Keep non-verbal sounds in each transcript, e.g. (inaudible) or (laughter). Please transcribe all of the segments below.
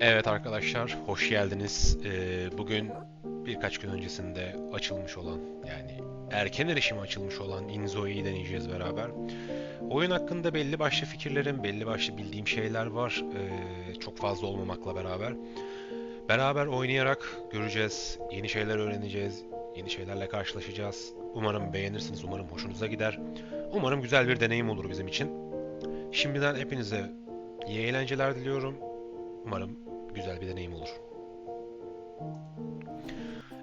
Evet arkadaşlar, hoş geldiniz. Ee, bugün birkaç gün öncesinde açılmış olan, yani erken erişime açılmış olan Inzo'yu deneyeceğiz beraber. Oyun hakkında belli başlı fikirlerim, belli başlı bildiğim şeyler var. ee, çok fazla olmamakla beraber. Beraber oynayarak göreceğiz, yeni şeyler öğreneceğiz, yeni şeylerle karşılaşacağız. Umarım beğenirsiniz, umarım hoşunuza gider. Umarım güzel bir deneyim olur bizim için. Şimdiden hepinize iyi eğlenceler diliyorum. Umarım güzel bir deneyim olur.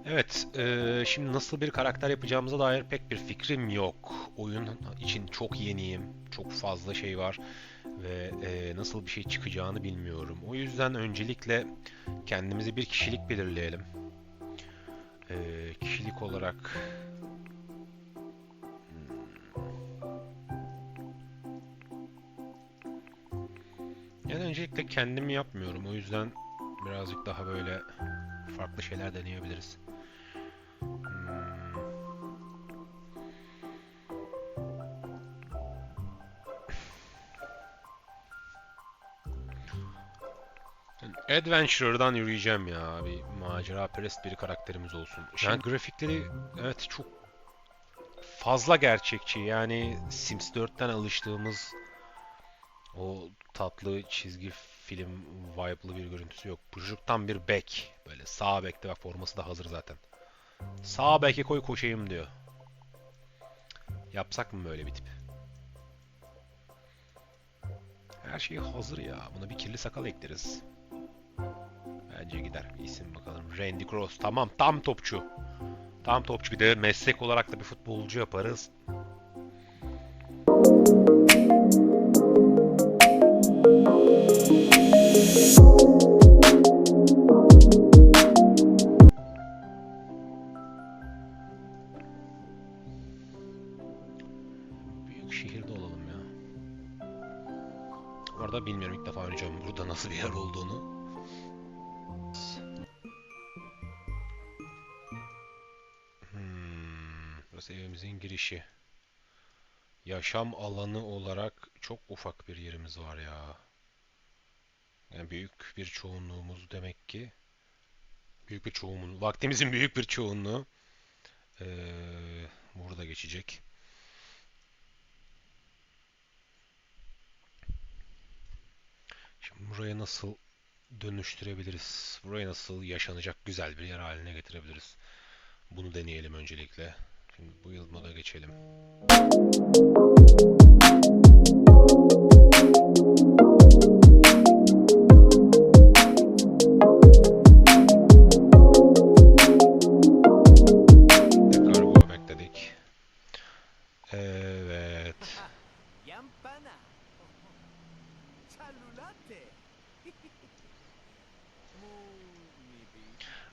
Evet, eee, şimdi nasıl bir karakter yapacağımıza dair pek bir fikrim yok. Oyun için çok yeniyim, çok fazla şey var ve eee, nasıl bir şey çıkacağını bilmiyorum. O yüzden öncelikle kendimize bir kişilik belirleyelim. Eee, kişilik olarak Yani öncelikle kendimi yapmıyorum. O yüzden birazcık daha böyle farklı şeyler deneyebiliriz. Hmm. Adventurer'dan yürüyeceğim ya. Bir macera perest bir karakterimiz olsun. Yani grafikleri evet çok fazla gerçekçi. Yani Sims 4'ten alıştığımız o tatlı çizgi film vibe'lı bir görüntüsü yok. Bu çocuk tam bir bek. Böyle sağ bekte bak forması da hazır zaten. Sağ beke koy koşayım diyor. Yapsak mı böyle bir tip? Her şey hazır ya. Buna bir kirli sakal ekleriz. Bence gider. İsim bakalım. Randy Cross. Tamam tam topçu. Tam topçu. Bir de meslek olarak da bir futbolcu yaparız. Büyük şehirde olalım ya. Orada bilmiyorum ilk defa oynayacağım burada nasıl bir yer olduğunu. Hmm, burası evimizin girişi. Yaşam alanı olarak çok ufak bir yerimiz var ya. Yani büyük bir çoğunluğumuz demek ki büyük bir çoğunluğumuz, vaktimizin (laughs) büyük bir çoğunluğu eee, burada geçecek. Şimdi burayı nasıl dönüştürebiliriz? Burayı nasıl yaşanacak güzel bir yer haline getirebiliriz? Bunu deneyelim öncelikle. Şimdi bu yıl moda geçelim. Evet.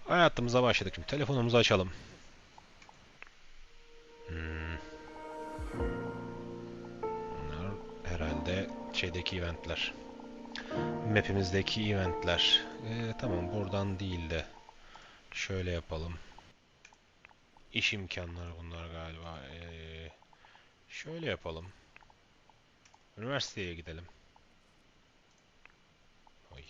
Hayatımıza başladık. Şimdi telefonumuzu açalım. Hmm. Bunlar herhalde şeydeki eventler. Map'imizdeki eventler. Ee, tamam buradan değil de şöyle yapalım. İş imkanları bunlar galiba. Ee, şöyle yapalım. Üniversiteye gidelim. Oy.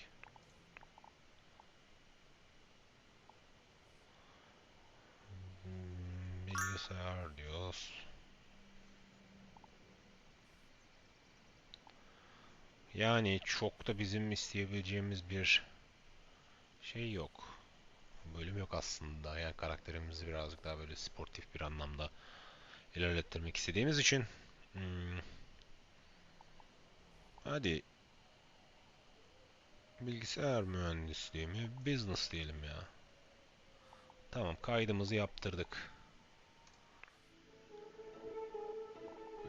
Bilgisayar diyoruz. Yani çok da bizim isteyebileceğimiz bir şey yok. Bölüm yok aslında. Yani karakterimizi birazcık daha böyle sportif bir anlamda ilerlettirmek istediğimiz için. Hmm. Hadi bilgisayar mühendisliği mi? Business diyelim ya. Tamam kaydımızı yaptırdık.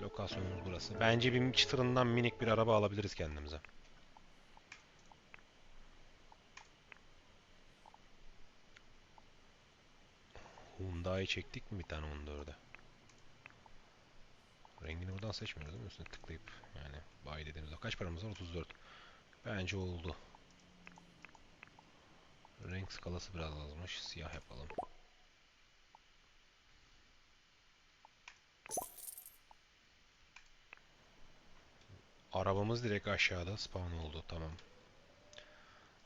Lokasyonumuz burası. Bence bir çıtırından minik bir araba alabiliriz kendimize. Hyundai çektik mi bir tane 14'e? Rengini buradan seçmiyoruz değil mi? Üstüne tıklayıp yani buy dediğimizde. Kaç paramız var? 34. Bence oldu. Renk skalası biraz azmış. Siyah yapalım. Arabamız direkt aşağıda spawn oldu. Tamam.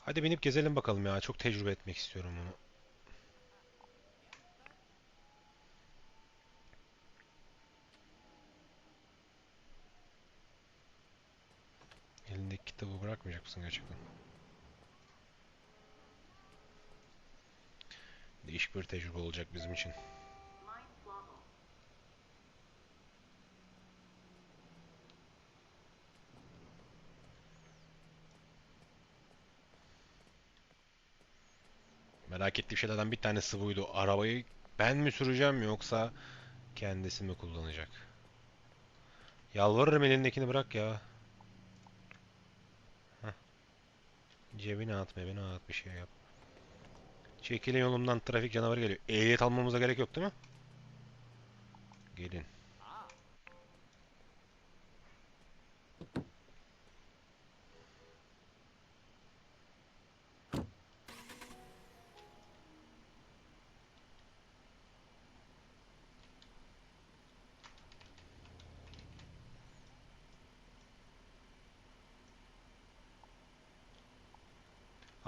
Hadi binip gezelim bakalım ya. Çok tecrübe etmek istiyorum bunu. Elindeki kitabı bırakmayacak mısın gerçekten? Değişik bir tecrübe olacak bizim için. Merak ettiğim şeylerden bir tanesi buydu. Arabayı ben mi süreceğim yoksa kendisi mi kullanacak? Yalvarırım elindekini bırak ya. Cebine at, mebine at bir şey yap. Çekilin yolumdan trafik canavarı geliyor. Ehliyet almamıza gerek yok değil mi? Gelin.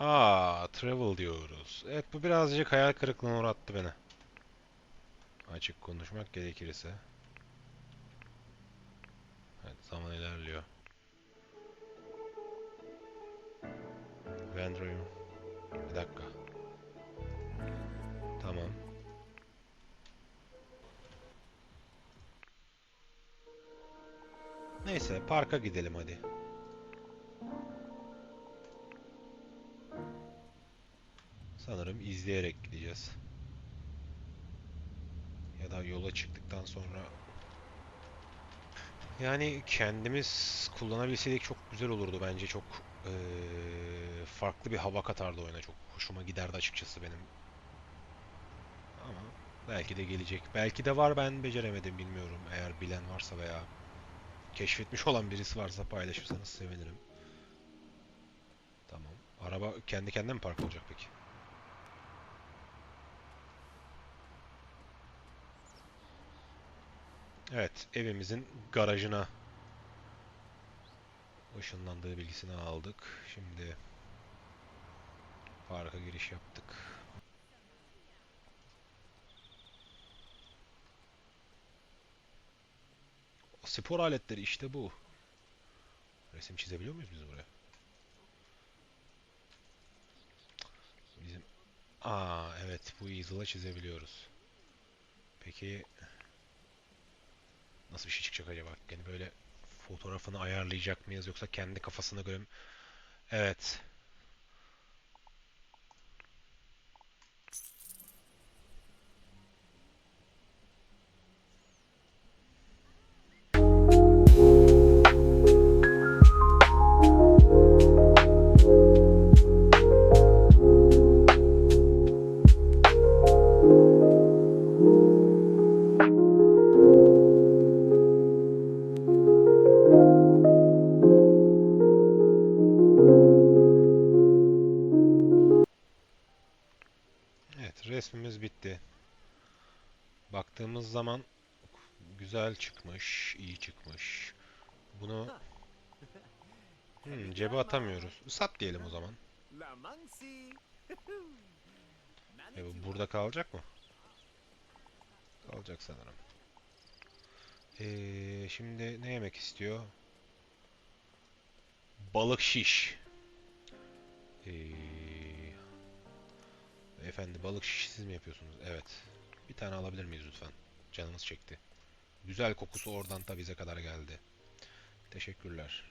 Aa, travel diyoruz. Evet bu birazcık hayal kırıklığına uğrattı beni. Açık konuşmak gerekirse. Evet zaman ilerliyor. Vendroyum. Bir dakika. Tamam. Neyse parka gidelim hadi. İzleyerek gideceğiz. Ya da yola çıktıktan sonra yani kendimiz kullanabilseydik çok güzel olurdu bence çok eee, farklı bir hava katardı oyuna çok hoşuma giderdi açıkçası benim. Ama belki de gelecek. Belki de var ben beceremedim bilmiyorum. Eğer bilen varsa veya keşfetmiş olan birisi varsa paylaşırsanız sevinirim. Tamam. Araba kendi kendine mi park olacak peki? Evet, evimizin garajına ışınlandığı bilgisini aldık. Şimdi parka giriş yaptık. Spor aletleri işte bu. Resim çizebiliyor muyuz biz buraya? Bizim Aa evet bu easel'a çizebiliyoruz. Peki Nasıl bir şey çıkacak acaba? Yani böyle fotoğrafını ayarlayacak mıyız yoksa kendi kafasına göre mi? Evet. Güzel çıkmış, iyi çıkmış. Bunu hmm, cebe atamıyoruz. Sat diyelim o zaman. E, bu burada kalacak mı? Kalacak sanırım. Ee, şimdi ne yemek istiyor? Balık şiş. Ee, efendi balık şiş siz mi yapıyorsunuz? Evet. Bir tane alabilir miyiz lütfen? Canımız çekti. Güzel kokusu oradan da bize kadar geldi. Teşekkürler.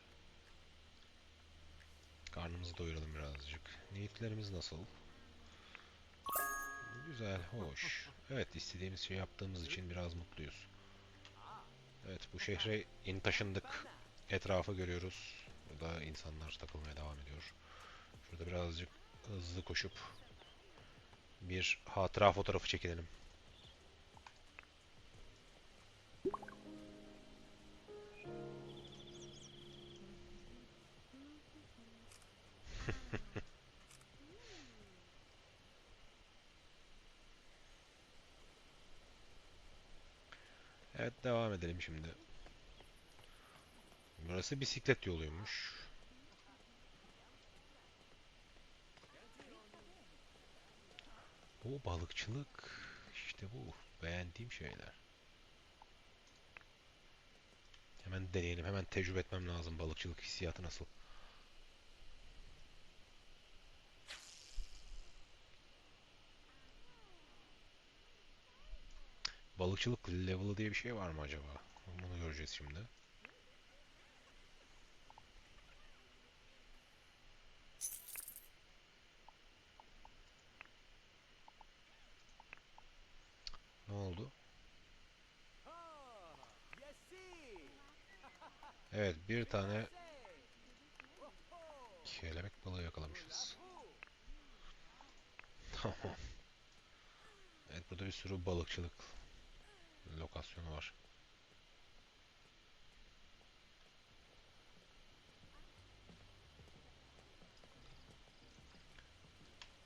Karnımızı doyuralım birazcık. Niyetlerimiz nasıl? Güzel, hoş. Evet, istediğimiz şeyi yaptığımız için biraz mutluyuz. Evet, bu şehre yeni taşındık. Etrafı görüyoruz. Burada insanlar takılmaya devam ediyor. Şurada birazcık hızlı koşup bir hatıra fotoğrafı çekinelim. Evet devam edelim şimdi. Burası bisiklet yoluymuş. Bu balıkçılık işte bu beğendiğim şeyler. Hemen deneyelim. Hemen tecrübe etmem lazım balıkçılık hissiyatı nasıl. Balıkçılık level'ı diye bir şey var mı acaba? Bunu göreceğiz şimdi. Ne oldu? Evet bir tane kelebek balığı yakalamışız. Tamam. Evet burada bir sürü balıkçılık lokasyonu var.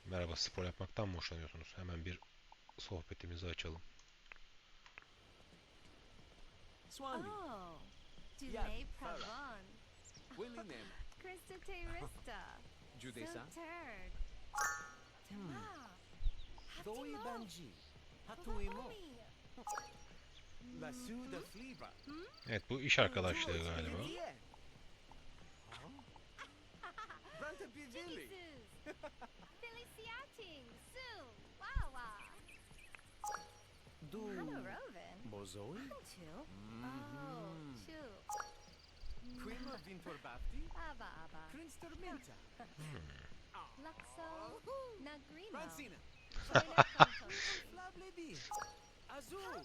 Merhaba, spor yapmaktan mı hoşlanıyorsunuz? Hemen bir sohbetimizi açalım. Swanee, Oh, du Yeah, l'es Farah. Provence. Willie name. (laughs) Krista Terista. (laughs) Judesa. Third. Hmm. Ah. Doi. Banji. Hatuimo. (laughs) Evet bu iş arkadaşlığı galiba. Bozoi. Prima Vintorbafti. Aba aba. Luxo. Francina. Azul.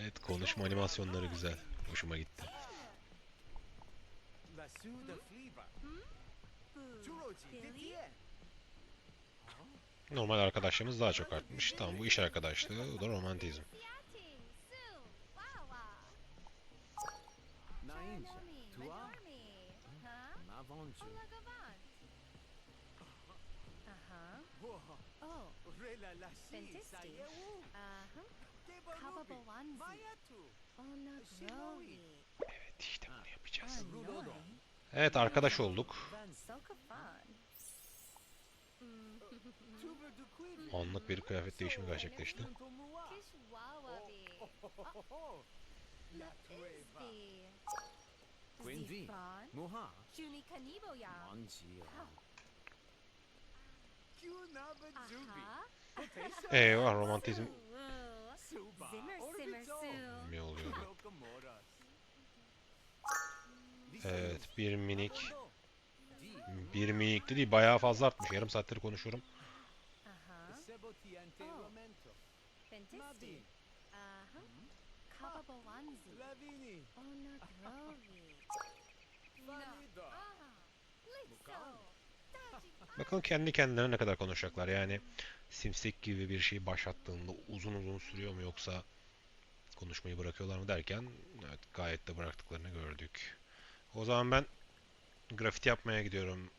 Evet konuşma animasyonları güzel. Hoşuma gitti. Normal arkadaşlığımız daha çok artmış. Tamam bu iş arkadaşlığı, o da romantizm. Boha. Oh. Fantastic. Sayewu. Mayatu. Onagrovi. Evet işte bunu yapacağız. Evet arkadaş olduk. (laughs) Anlık bir kıyafet değişimi gerçekleşti. Quindi. Muha. Juni kanibo ya. Eyvah romantizm. Zimmer simmer sue. mi? Locomoras. Evet bir minik. Bir minik de değil bayağı fazla artmış. Yarım saattir konuşuyorum. Aha. Oh. Fantastic. Aha. Kababawanzi. Onagrovi. (laughs) Valido. Ah. Bakalım kendi kendilerine ne kadar konuşacaklar. Yani Simsek gibi bir şey başlattığında uzun uzun sürüyor mu yoksa konuşmayı bırakıyorlar mı derken evet gayet de bıraktıklarını gördük. O zaman ben grafiti yapmaya gidiyorum.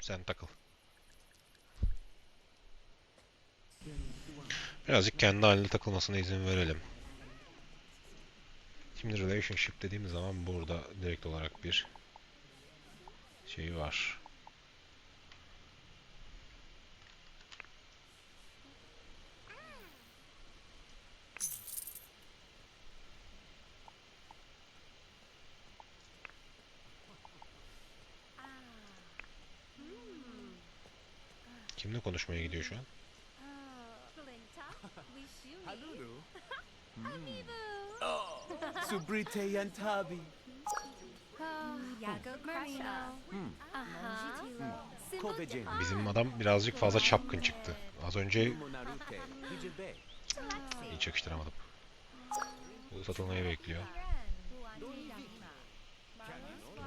Sen takıl. Birazcık kendi halinde takılmasına izin verelim. Şimdi relationship dediğimiz zaman burada direkt olarak bir şey var. Kimle konuşmaya gidiyor şu an? (laughs) Halulu. Amibu. Subrite Yantabi. Ah. Hmm. Kobecin. Bizim adam birazcık fazla çapkın çıktı. Az önce iyi çakıştıramadım. Bu satılmayı bekliyor.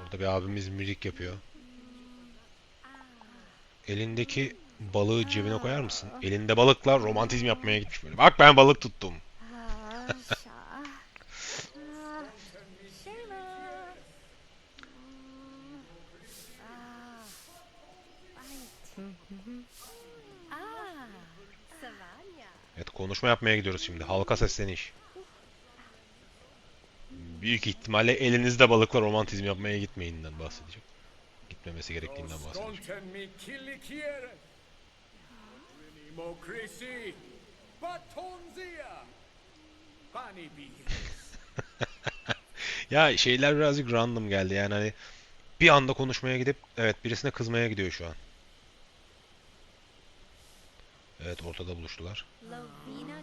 Burada bir abimiz müzik yapıyor. Elindeki balığı cebine koyar mısın? Elinde balıkla romantizm yapmaya gitmiş böyle. Bak ben balık tuttum. Evet konuşma yapmaya gidiyoruz şimdi. Halka sesleniş. Büyük ihtimalle elinizde balıkla romantizm yapmaya gitmeyinden bahsedecek. Gitmemesi gerektiğinden bahsedecek. Mokrisi. Batonzia. Bani. (laughs) Ya şeyler birazcık random geldi yani hani bir anda konuşmaya gidip evet birisine kızmaya gidiyor şu an. Evet ortada buluştular. Lovina.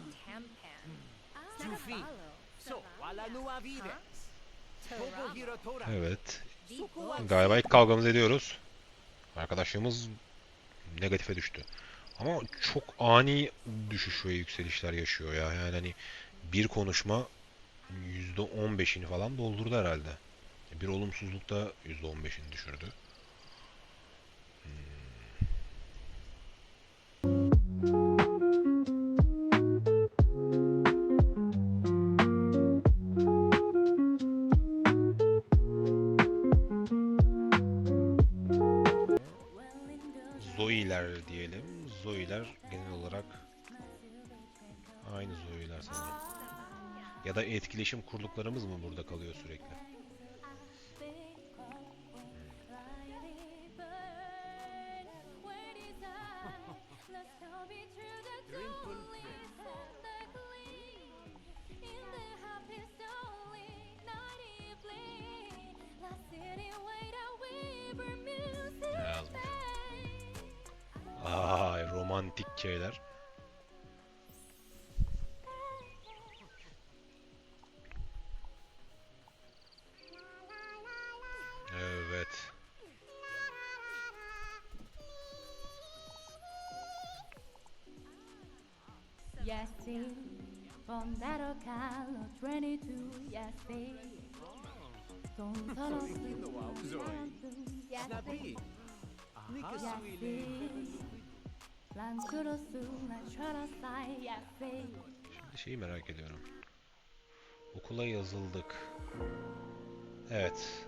Evet. Galiba ilk kavgamızı ediyoruz. Arkadaşlığımız negatife düştü. Ama çok ani düşüş ve yükselişler yaşıyor ya. Yani hani bir konuşma %15'ini falan doldurdu herhalde. Bir olumsuzluk da %15'ini düşürdü. Ya da etkileşim kurduklarımız mı burada kalıyor sürekli? Yazmış? Ay romantik şeyler. Fondero Carlo 22, Yasin. Son solo Snabi. Yasin, Nika Swili. Yasin. Lancuro su, Lancuro sai, Yasin. Şimdi şeyi merak ediyorum. Okula yazıldık. Evet.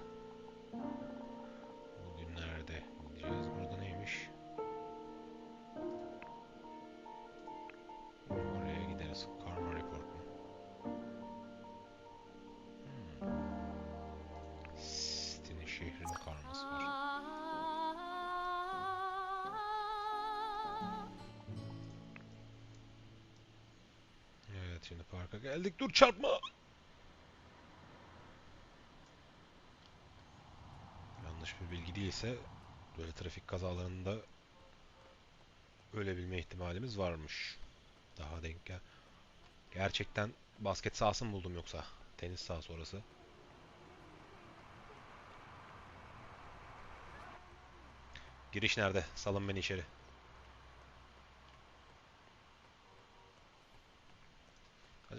Geldik. Dur çarpma. Yanlış bir bilgi değilse böyle trafik kazalarında ölebilme ihtimalimiz varmış. Daha denk gel. Gerçekten basket sahası mı buldum yoksa? Tenis sahası orası. Giriş nerede? Salın beni içeri.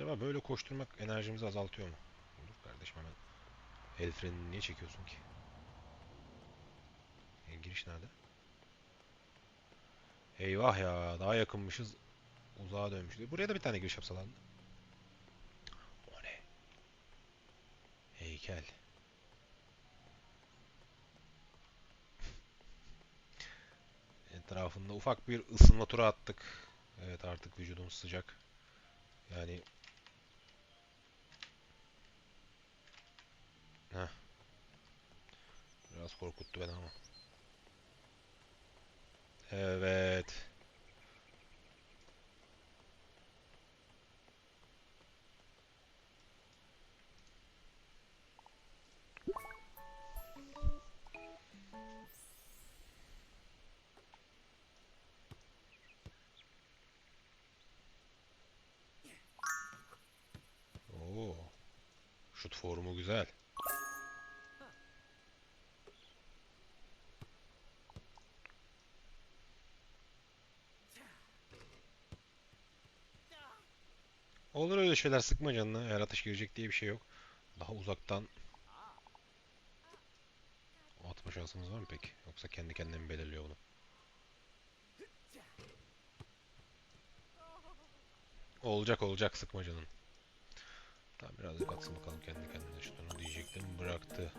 Acaba böyle koşturmak enerjimizi azaltıyor mu? Dur kardeşim hemen. El frenini niye çekiyorsun ki? E, giriş nerede? Eyvah ya daha yakınmışız. Uzağa dönmüştü. Buraya da bir tane giriş yapsalardı. O ne? Heykel. (laughs) Etrafında ufak bir ısınma turu attık. Evet artık vücudumuz sıcak. Yani Biraz korkuttu beni ama. Evet. Oo. Şut formu güzel. Olur öyle şeyler sıkma canını. Eğer atış girecek diye bir şey yok. Daha uzaktan atma şansımız var mı peki? Yoksa kendi kendine mi belirliyor bunu? Olacak olacak sıkma canını. Tamam birazcık atsın bakalım kendi kendine şutunu diyecektim. Bıraktı.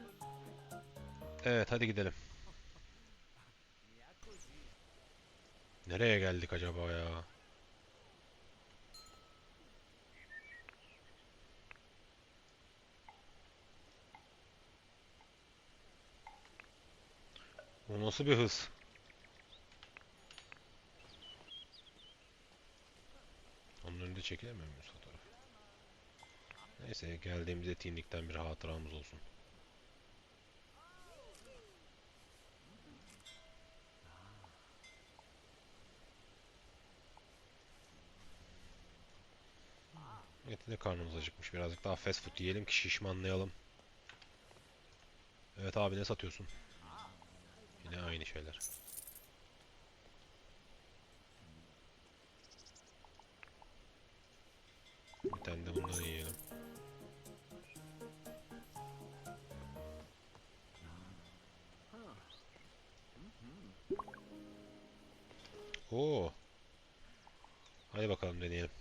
Evet hadi gidelim. Nereye geldik acaba ya? O nasıl bir hız? çekilemiyor muyuz fotoğraf? Neyse geldiğimiz etkinlikten bir hatıramız olsun. Evet de karnımız acıkmış. Birazcık daha fast food yiyelim ki şişmanlayalım. Evet abi ne satıyorsun? Yine aynı şeyler. Bir tane de bundan yiyelim. Oo. Hadi bakalım deneyelim.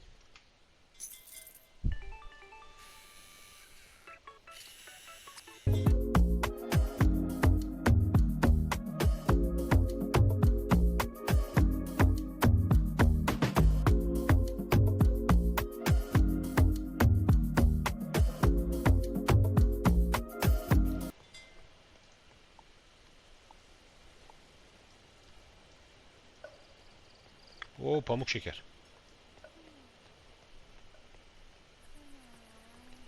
Oo pamuk şeker.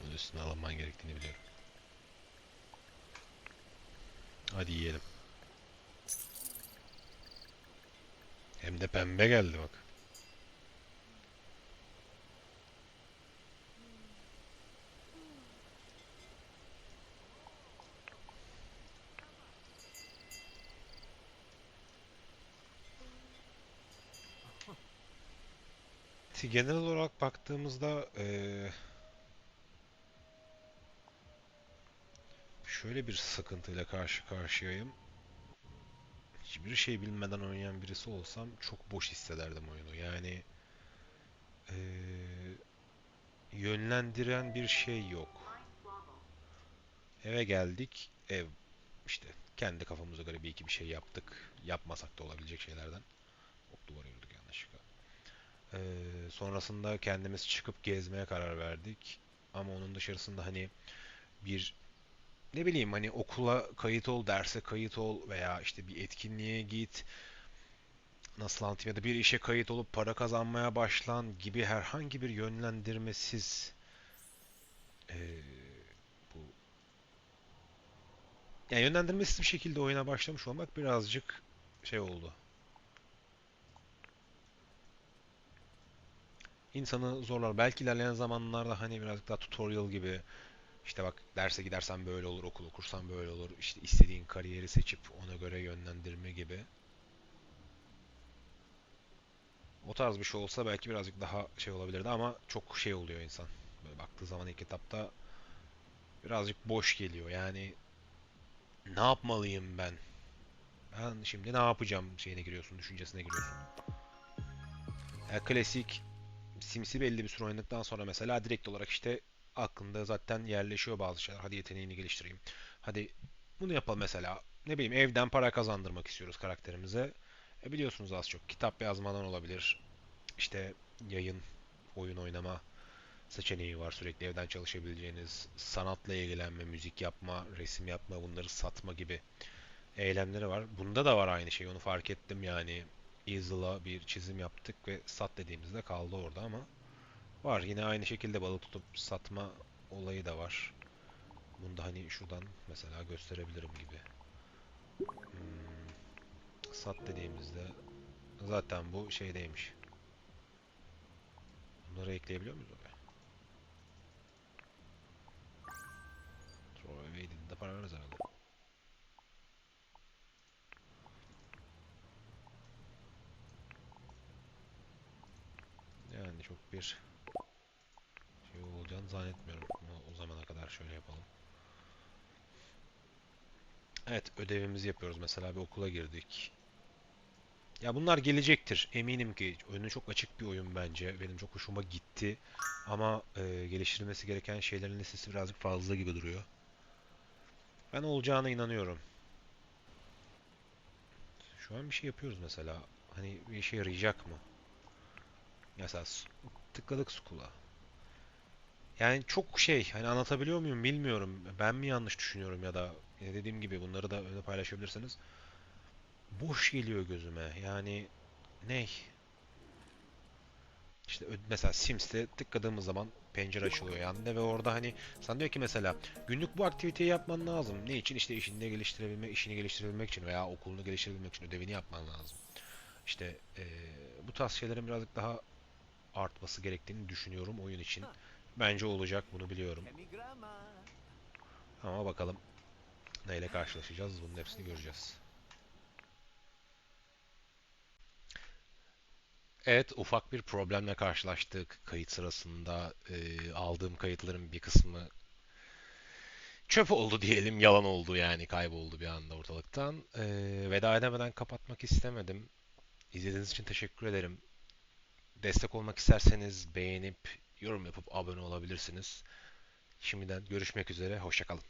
Bunun üstüne alınman gerektiğini biliyorum. Hadi yiyelim. Hem de pembe geldi bak. Genel olarak baktığımızda eee, şöyle bir sıkıntıyla karşı karşıyayım. Hiçbir şey bilmeden oynayan birisi olsam çok boş hissederdim oyunu. Yani eee, yönlendiren bir şey yok. Eve geldik, ev işte kendi kafamıza göre bir iki bir şey yaptık. Yapmasak da olabilecek şeylerden. Ok yanlışlıkla. Ee, sonrasında kendimiz çıkıp gezmeye karar verdik. Ama onun dışarısında hani bir ne bileyim hani okula kayıt ol, derse kayıt ol veya işte bir etkinliğe git. Nasıl anlatayım ya da bir işe kayıt olup para kazanmaya başlan gibi herhangi bir yönlendirmesiz ee, bu yani yönlendirmesiz bir şekilde oyuna başlamış olmak birazcık şey oldu. İnsanı zorlar. Belki ilerleyen zamanlarda hani birazcık daha tutorial gibi işte bak derse gidersen böyle olur, okul okursan böyle olur, işte istediğin kariyeri seçip ona göre yönlendirme gibi. O tarz bir şey olsa belki birazcık daha şey olabilirdi ama çok şey oluyor insan. Böyle baktığı zaman ilk etapta birazcık boş geliyor. Yani ne yapmalıyım ben? Ben şimdi ne yapacağım şeyine giriyorsun, düşüncesine giriyorsun. Ya klasik Sims'i belli bir süre oynadıktan sonra mesela direkt olarak işte aklında zaten yerleşiyor bazı şeyler. Hadi yeteneğini geliştireyim. Hadi bunu yapalım mesela. Ne bileyim evden para kazandırmak istiyoruz karakterimize. E biliyorsunuz az çok kitap yazmadan olabilir. İşte yayın, oyun oynama seçeneği var. Sürekli evden çalışabileceğiniz sanatla ilgilenme, müzik yapma, resim yapma, bunları satma gibi eylemleri var. Bunda da var aynı şey. Onu fark ettim yani easel'a bir çizim yaptık ve sat dediğimizde kaldı orada ama var. Yine aynı şekilde balık tutup satma olayı da var. Bunu da hani şuradan mesela gösterebilirim gibi. Hmm, sat dediğimizde zaten bu şeydeymiş. Bunları ekleyebiliyor muyuz oraya? Throw away dediğinde para veririz herhalde. Yani çok bir şey olacağını zannetmiyorum. Ama o zamana kadar şöyle yapalım. Evet ödevimizi yapıyoruz. Mesela bir okula girdik. Ya bunlar gelecektir. Eminim ki önü çok açık bir oyun bence. Benim çok hoşuma gitti. Ama e, geliştirilmesi gereken şeylerin listesi birazcık fazla gibi duruyor. Ben olacağına inanıyorum. Şu an bir şey yapıyoruz mesela. Hani bir işe yarayacak mı? Mesela tıkladık school'a. Yani çok şey hani anlatabiliyor muyum bilmiyorum. Ben mi yanlış düşünüyorum ya da dediğim gibi bunları da öyle paylaşabilirsiniz. Boş geliyor gözüme. Yani ne? işte mesela Sims'te tıkladığımız zaman pencere açılıyor yanında ve orada hani sana diyor ki mesela günlük bu aktiviteyi yapman lazım. Ne için? İşte işini geliştirebilmek, işini geliştirebilmek için veya okulunu geliştirebilmek için ödevini yapman lazım. İşte eee, bu tarz şeylerin birazcık daha artması gerektiğini düşünüyorum oyun için. Bence olacak bunu biliyorum. Ama bakalım neyle karşılaşacağız bunun hepsini göreceğiz. Evet ufak bir problemle karşılaştık kayıt sırasında. Eee, aldığım kayıtların bir kısmı çöp oldu diyelim yalan oldu yani kayboldu bir anda ortalıktan. Eee, veda edemeden kapatmak istemedim. İzlediğiniz için teşekkür ederim. Destek olmak isterseniz beğenip yorum yapıp abone olabilirsiniz. Şimdiden görüşmek üzere. Hoşça kalın.